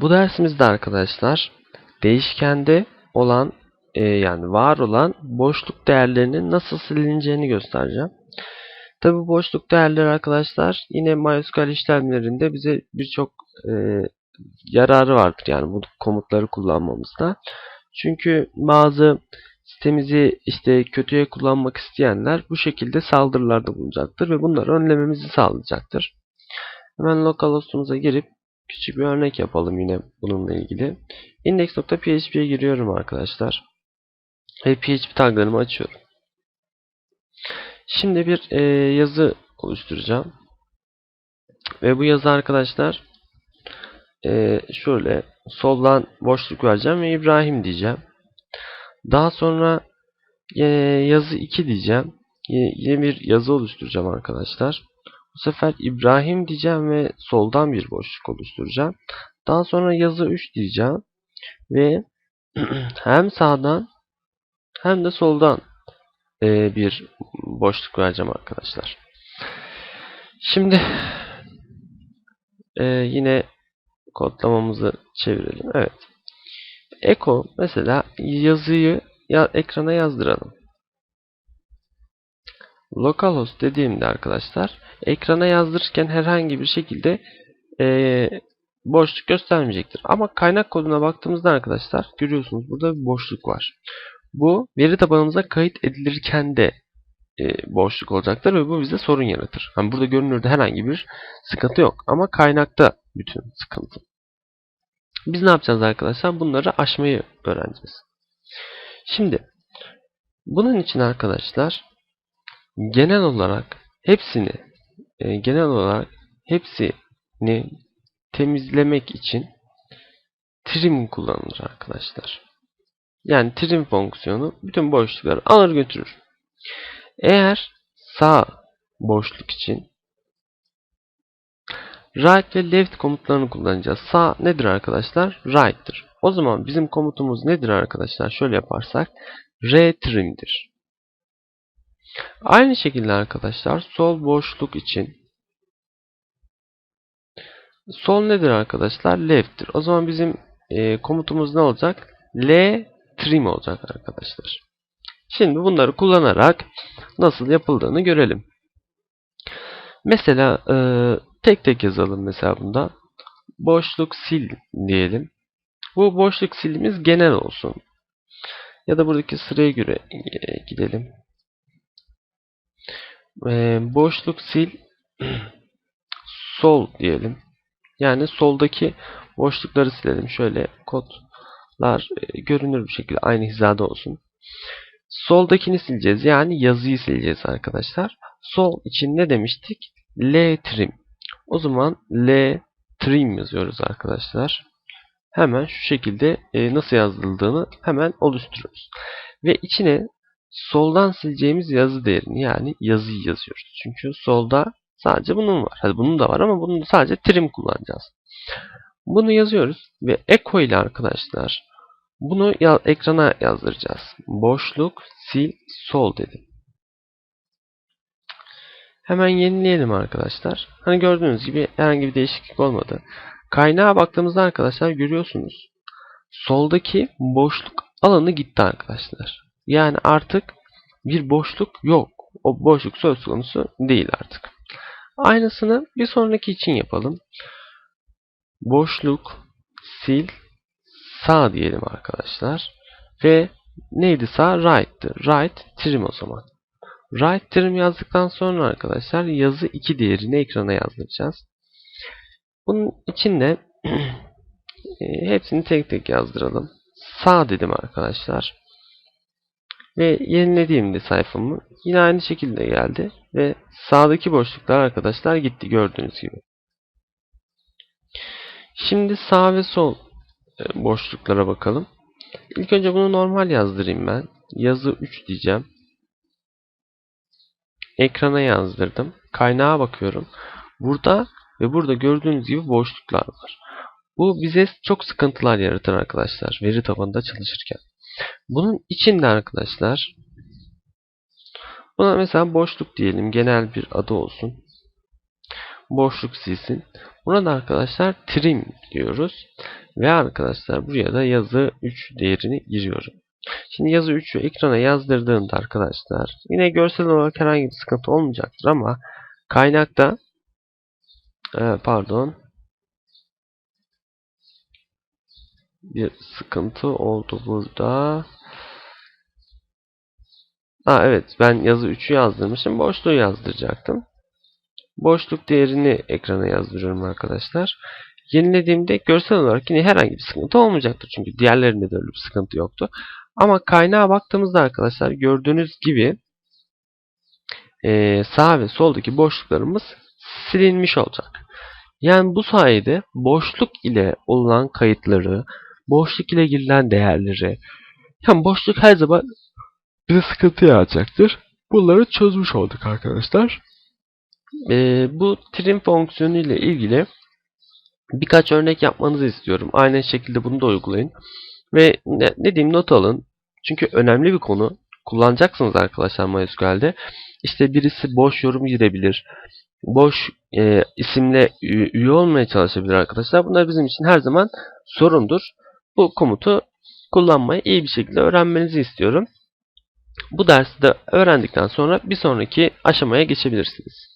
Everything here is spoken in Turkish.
Bu dersimizde arkadaşlar değişkende olan e, yani var olan boşluk değerlerinin nasıl silineceğini göstereceğim. Tabi boşluk değerleri arkadaşlar yine MySQL işlemlerinde bize birçok e, yararı vardır yani bu komutları kullanmamızda. Çünkü bazı sitemizi işte kötüye kullanmak isteyenler bu şekilde saldırılarda bulunacaktır ve bunları önlememizi sağlayacaktır. Hemen localhost'umuza girip küçük bir örnek yapalım yine bununla ilgili. Index.php'ye giriyorum arkadaşlar. Ve PHP taglarımı açıyorum. Şimdi bir e, yazı oluşturacağım. Ve bu yazı arkadaşlar e, şöyle soldan boşluk vereceğim ve İbrahim diyeceğim. Daha sonra e, yazı 2 diyeceğim. Yine, yine bir yazı oluşturacağım arkadaşlar. Bu sefer İbrahim diyeceğim ve soldan bir boşluk oluşturacağım. Daha sonra yazı 3 diyeceğim. Ve hem sağdan hem de soldan e, bir boşluk vereceğim arkadaşlar. Şimdi e, yine kodlamamızı çevirelim. Evet. Eko mesela yazıyı ya, ekrana yazdıralım. Localhost dediğimde arkadaşlar ekrana yazdırırken herhangi bir şekilde e, boşluk göstermeyecektir. Ama kaynak koduna baktığımızda arkadaşlar görüyorsunuz burada bir boşluk var. Bu veri tabanımıza kayıt edilirken de e, boşluk olacaktır ve bu bize sorun yaratır. Yani burada görünürde herhangi bir sıkıntı yok ama kaynakta bütün sıkıntı. Biz ne yapacağız arkadaşlar? Bunları aşmayı öğreneceğiz. Şimdi bunun için arkadaşlar genel olarak hepsini e, genel olarak hepsini temizlemek için trim kullanılır arkadaşlar. Yani trim fonksiyonu bütün boşlukları alır götürür. Eğer sağ boşluk için right ve left komutlarını kullanacağız. Sağ nedir arkadaşlar? Right'tır. O zaman bizim komutumuz nedir arkadaşlar? Şöyle yaparsak retrim'dir. Aynı şekilde arkadaşlar sol boşluk için sol nedir arkadaşlar? Left'tir. O zaman bizim e, komutumuz ne olacak? L trim olacak arkadaşlar. Şimdi bunları kullanarak nasıl yapıldığını görelim. Mesela e, tek tek yazalım mesela bunda. Boşluk sil diyelim. Bu boşluk silimiz genel olsun. Ya da buradaki sıraya göre e, gidelim. E, boşluk sil sol diyelim. Yani soldaki boşlukları silelim. Şöyle kodlar e, görünür bir şekilde aynı hizada olsun. Soldakini sileceğiz. Yani yazıyı sileceğiz arkadaşlar. Sol için ne demiştik? L trim. O zaman L trim yazıyoruz arkadaşlar. Hemen şu şekilde e, nasıl yazıldığını hemen oluşturuyoruz. Ve içine soldan sileceğimiz yazı değerini yani yazıyı yazıyoruz. Çünkü solda sadece bunun var. Hadi bunun da var ama bunun da sadece trim kullanacağız. Bunu yazıyoruz ve echo ile arkadaşlar bunu ya ekrana yazdıracağız. Boşluk sil sol dedim. Hemen yenileyelim arkadaşlar. Hani gördüğünüz gibi herhangi bir değişiklik olmadı. Kaynağa baktığımızda arkadaşlar görüyorsunuz. Soldaki boşluk alanı gitti arkadaşlar. Yani artık bir boşluk yok. O boşluk söz konusu değil artık. Aynısını bir sonraki için yapalım. Boşluk sil sağ diyelim arkadaşlar. Ve neydi sağ? Right'tı. Right trim o zaman. Right trim yazdıktan sonra arkadaşlar yazı 2 değerini ekrana yazdıracağız. Bunun için de e, hepsini tek tek yazdıralım. Sağ dedim arkadaşlar. Ve yenilediğimde sayfamı yine aynı şekilde geldi. Ve sağdaki boşluklar arkadaşlar gitti gördüğünüz gibi. Şimdi sağ ve sol e, boşluklara bakalım. İlk önce bunu normal yazdırayım ben. Yazı 3 diyeceğim. Ekrana yazdırdım. Kaynağa bakıyorum. Burada ve burada gördüğünüz gibi boşluklar var. Bu bize çok sıkıntılar yaratır arkadaşlar. Veri tabanında çalışırken. Bunun içinde arkadaşlar buna mesela boşluk diyelim. Genel bir adı olsun. Boşluk silsin. Buna da arkadaşlar trim diyoruz. Ve arkadaşlar buraya da yazı 3 değerini giriyorum. Şimdi yazı 3'ü ekrana yazdırdığımda arkadaşlar yine görsel olarak herhangi bir sıkıntı olmayacaktır ama kaynakta e, pardon bir sıkıntı oldu burada. Ha evet ben yazı 3'ü yazdırmışım. Boşluğu yazdıracaktım. Boşluk değerini ekrana yazdırıyorum arkadaşlar. Yenilediğimde görsel olarak yine herhangi bir sıkıntı olmayacaktır. Çünkü diğerlerinde de öyle bir sıkıntı yoktu. Ama kaynağa baktığımızda arkadaşlar gördüğünüz gibi eee, sağ ve soldaki boşluklarımız silinmiş olacak. Yani bu sayede boşluk ile olan kayıtları, boşluk ile girilen değerleri, yani boşluk her zaman bize sıkıntı yaratacaktır. Bunları çözmüş olduk arkadaşlar. Ee, bu trim fonksiyonu ile ilgili birkaç örnek yapmanızı istiyorum. Aynı şekilde bunu da uygulayın. Ve ne, ne diyeyim not alın. Çünkü önemli bir konu. Kullanacaksınız arkadaşlar MySQL'de. İşte birisi boş yorum girebilir. Boş e, isimle üye olmaya çalışabilir arkadaşlar. Bunlar bizim için her zaman sorundur. Bu komutu kullanmayı iyi bir şekilde öğrenmenizi istiyorum. Bu dersi de öğrendikten sonra bir sonraki aşamaya geçebilirsiniz.